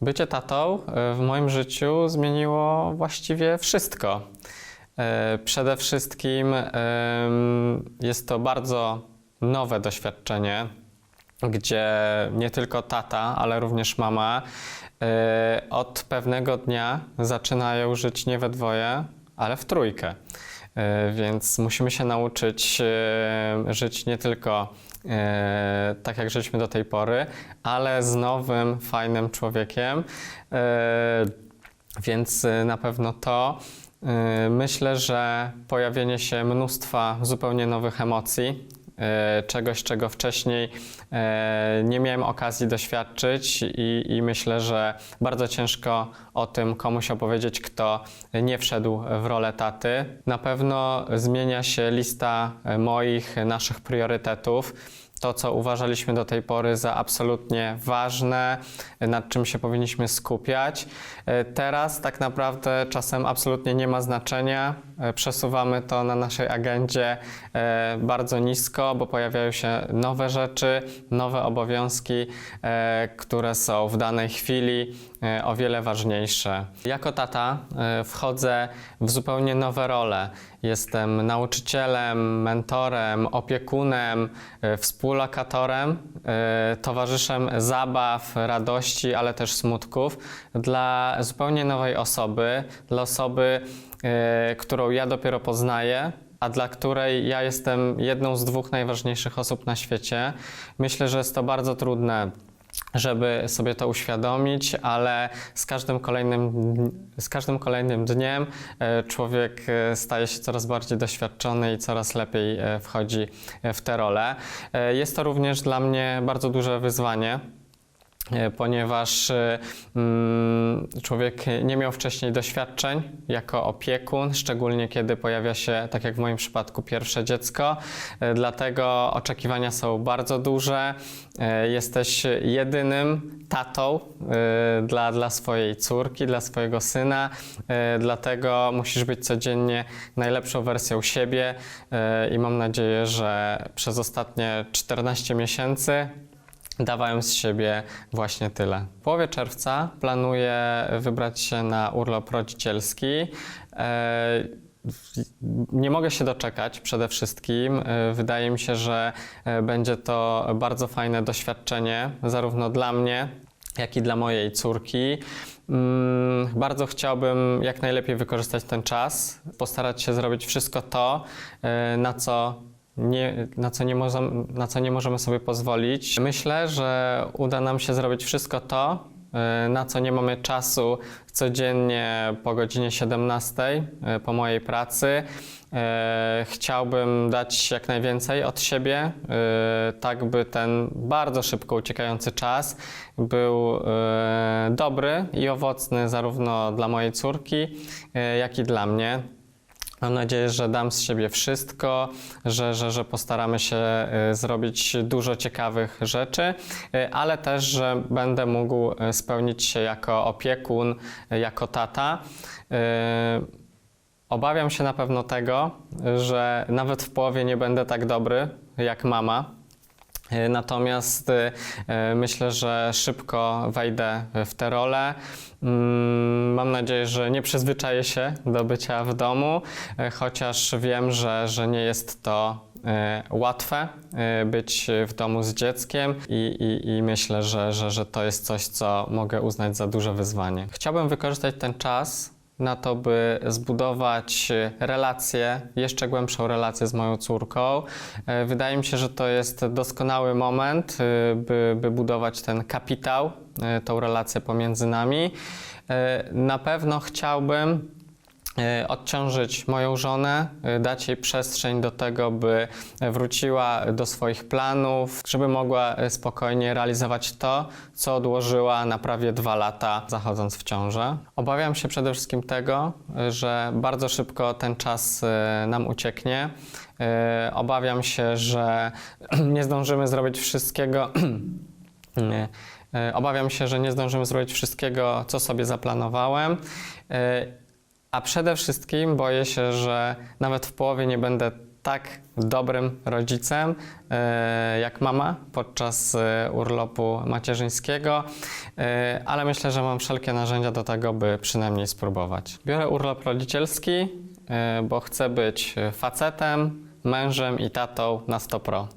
Bycie tatą e, w moim życiu zmieniło właściwie wszystko. E, Przede wszystkim jest to bardzo nowe doświadczenie, gdzie nie tylko tata, ale również mama e, od pewnego dnia zaczynają żyć nie we dwoje, ale w trójkę. E, Więc musimy się nauczyć e, żyć nie tylko e, tak, jak żyliśmy do tej pory, ale z nowym, fajnym człowiekiem. Więc na pewno to. Myślę, że pojawienie się mnóstwa zupełnie nowych emocji, czegoś, czego wcześniej e, nie miałem okazji doświadczyć, i, i myślę, że bardzo ciężko o tym komuś opowiedzieć, kto nie wszedł w rolę taty. Na pewno zmienia się lista e, moich, naszych priorytetów. To, co uważaliśmy do tej pory za absolutnie ważne, nad czym się powinniśmy skupiać. E, Teraz tak naprawdę czasem absolutnie nie ma znaczenia. E, Przesuwamy to na naszej agendzie e, bardzo nisko, bo pojawiają się nowe rzeczy, nowe obowiązki, które są w danej chwili o wiele ważniejsze. Jako tata wchodzę w zupełnie nowe role. Jestem nauczycielem, mentorem, opiekunem, e, współlokatorem, e, towarzyszem zabaw, radości, ale też smutków dla zupełnie nowej osoby, dla osoby, e, którą ja dopiero poznaję, a dla której ja jestem jedną z dwóch najważniejszych osób na świecie. Myślę, że jest to bardzo trudne żeby sobie to uświadomić, ale z każdym kolejnym, z każdym kolejnym dniem e, człowiek e, staje się coraz bardziej doświadczony i coraz lepiej e, wchodzi w tę rolę. Jest to również dla mnie bardzo duże wyzwanie. E, Ponieważ e, mm, człowiek nie miał wcześniej doświadczeń jako opiekun, szczególnie kiedy pojawia się, tak jak w moim przypadku, pierwsze dziecko. E, Dlatego oczekiwania są bardzo duże. Jesteś jedynym tatą dla, dla swojej córki, dla swojego syna, dlatego musisz być codziennie najlepszą wersją siebie i mam nadzieję, że przez ostatnie 14 miesięcy dawałem z siebie właśnie tyle. W połowie czerwca planuję wybrać się na urlop rodzicielski. E, nie mogę się doczekać przede wszystkim. E, Wydaje mi się, że e, będzie to bardzo fajne doświadczenie, zarówno dla mnie, jak i dla mojej córki. Mm, Bardzo chciałbym jak najlepiej wykorzystać ten czas, postarać się zrobić wszystko to, na co nie, na, co nie możemy, na co nie możemy sobie pozwolić. Myślę, że uda nam się zrobić wszystko to, e, na co nie mamy czasu codziennie po godzinie 17 e, po mojej pracy. E, Chciałbym dać jak najwięcej od siebie, tak by ten bardzo szybko uciekający czas był dobry i owocny zarówno dla mojej córki, jak i dla mnie. Mam nadzieję, że dam z siebie wszystko, że, że, że postaramy się y, zrobić dużo ciekawych rzeczy, y, ale też, że będę mógł y, spełnić się jako opiekun, jako tata. Obawiam się na pewno tego, że nawet w połowie nie będę tak dobry jak mama. Y, Natomiast y, myślę, że szybko wejdę w tę rolę. Mm, Mam nadzieję, że nie przyzwyczaję się do bycia w domu, y, chociaż wiem, że, że nie jest to łatwe być w domu z dzieckiem i, i, i myślę, że, że, że to jest coś, co mogę uznać za duże wyzwanie. Chciałbym wykorzystać ten czas na to, by zbudować relację, jeszcze głębszą relację z moją córką. E, Wydaje mi się, że to jest doskonały moment, y, by, by budować ten kapitał, y, tą relację pomiędzy nami. E, Na pewno chciałbym e, odciążyć moją żonę, e, dać jej przestrzeń do tego, by wróciła do swoich planów, żeby mogła e, spokojnie realizować to, co odłożyła na prawie dwa lata, zachodząc w ciążę. Obawiam się przede wszystkim tego, e, że bardzo szybko ten czas e, nam ucieknie. E, Obawiam się, że nie zdążymy zrobić wszystkiego. Nie. E, Obawiam się, że nie zdążymy zrobić wszystkiego, co sobie zaplanowałem. A przede wszystkim boję się, że nawet w połowie nie będę tak dobrym rodzicem e, jak mama podczas e, urlopu macierzyńskiego, e, ale myślę, że mam wszelkie narzędzia do tego, by przynajmniej spróbować. Biorę urlop rodzicielski, bo chcę być facetem, mężem i tatą na 100 pro.